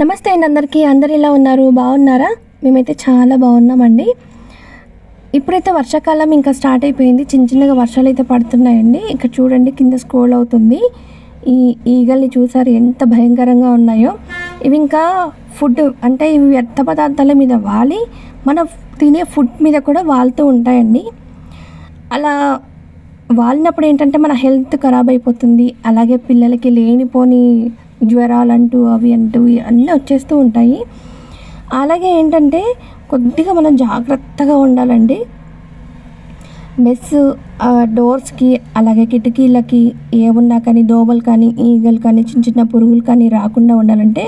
నమస్తే అండి అందరికీ. అందరు ఎలా ఉన్నారు? బాగున్నారా? మేమైతే చాలా బాగున్నామండి. ఇప్పుడైతే వర్షాకాలం ఇంకా స్టార్ట్ అయిపోయింది. చిన్న చిన్నగా వర్షాలు అయితే పడుతున్నాయండి. ఇక్కడ చూడండి కింద స్క్రోల్ అవుతుంది. ఈ ఈగల్ని చూసారు ఎంత భయంకరంగా ఉన్నాయో. ఇవి ఇంకా ఫుడ్ అంటే ఇవి వ్యర్థ పదార్థాల మీద వాలి మన తినే ఫుడ్ మీద కూడా వాళ్తూ ఉంటాయండి. అలా వాలినప్పుడు ఏంటంటే మన హెల్త్ ఖరాబ్ అయిపోతుంది. అలాగే పిల్లలకి లేనిపోని జ్వరాలు అంటూ అవి అంటూ అన్నీ వచ్చేస్తూ ఉంటాయి. అలాగే ఏంటంటే కొద్దిగా మనం జాగ్రత్తగా ఉండాలండి. మెస్ డోర్స్కి అలాగే కిటికీలకి ఏమున్నా కానీ దోమలు కానీ ఈగలు కానీ చిన్న చిన్న పురుగులు కానీ రాకుండా ఉండాలంటే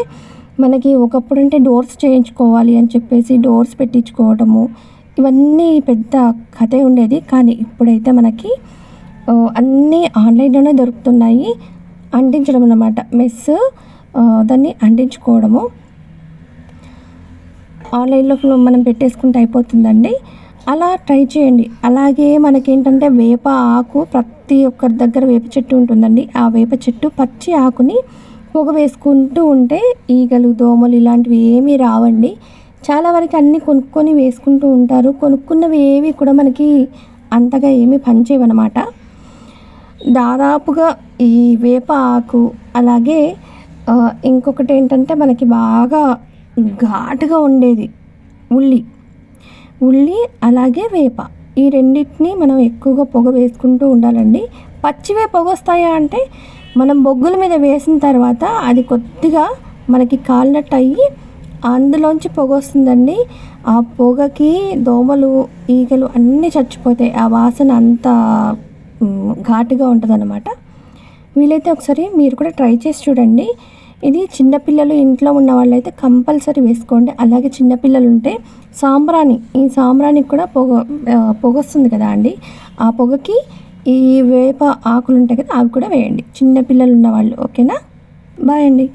మనకి ఒకప్పుడు అంటే డోర్స్ చేయించుకోవాలి అని చెప్పేసి డోర్స్ పెట్టించుకోవడము ఇవన్నీ పెద్ద కథే ఉండేది. కానీ ఇప్పుడైతే మనకి అన్నీ ఆన్లైన్లోనే దొరుకుతున్నాయి. అంటించడం అన్నమాట. మెస్ దాన్ని అంటించుకోవడము. ఆన్లైన్లో మనం పెట్టేసుకుంటే అయిపోతుందండి. అలా ట్రై చేయండి. అలాగే మనకేంటంటే వేప ఆకు ప్రతి ఒక్కరి దగ్గర వేప చెట్టు ఉంటుందండి. ఆ వేప చెట్టు పచ్చి ఆకుని పొగ వేసుకుంటూ ఉంటే ఈగలు దోమలు ఇలాంటివి ఏమీ రావండి. చాలా వరకు అన్నీ కొనుక్కొని వేసుకుంటూ ఉంటారు. కొనుక్కున్నవి ఏవి కూడా మనకి అంతగా ఏమీ పనిచేయవన్నమాట దాదాపుగా ఈ వేప ఆకు అలాగే ఇంకొకటి ఏంటంటే మనకి బాగా ఘాటుగా ఉండేది ఉల్లి. ఉల్లి అలాగే వేప. ఈ రెండింటిని మనం ఎక్కువగా పొగ వేసుకుంటూ ఉండాలండి. పచ్చివే పొగ వస్తాయా అంటే మనం బొగ్గుల మీద వేసిన తర్వాత అది కొద్దిగా మనకి కాలినట్టు అయ్యి అందులోంచి పొగ వస్తుందండి ఆ పొగకి దోమలు ఈగలు అన్నీ చచ్చిపోతాయి. ఆ వాసన అంతా ఘాటుగా ఉంటుందన్నమాట. వీలైతే ఒకసారి మీరు కూడా ట్రై చేసి చూడండి. ఇది చిన్నపిల్లలు ఇంట్లో ఉన్న వాళ్ళైతే కంపల్సరీ వేసుకోండి. అలాగే చిన్నపిల్లలు ఉంటే సాంబ్రాణి ఈ సాంబ్రాణికి కూడా పొగ పొగొస్తుంది పొగ వస్తుంది కదా అండి. ఆ పొగకి ఈ వేప ఆకులు ఉంటాయి కదా అవి కూడా వేయండి. చిన్నపిల్లలు ఉన్న వాళ్ళు ఓకేనా? బాయ్ అండి.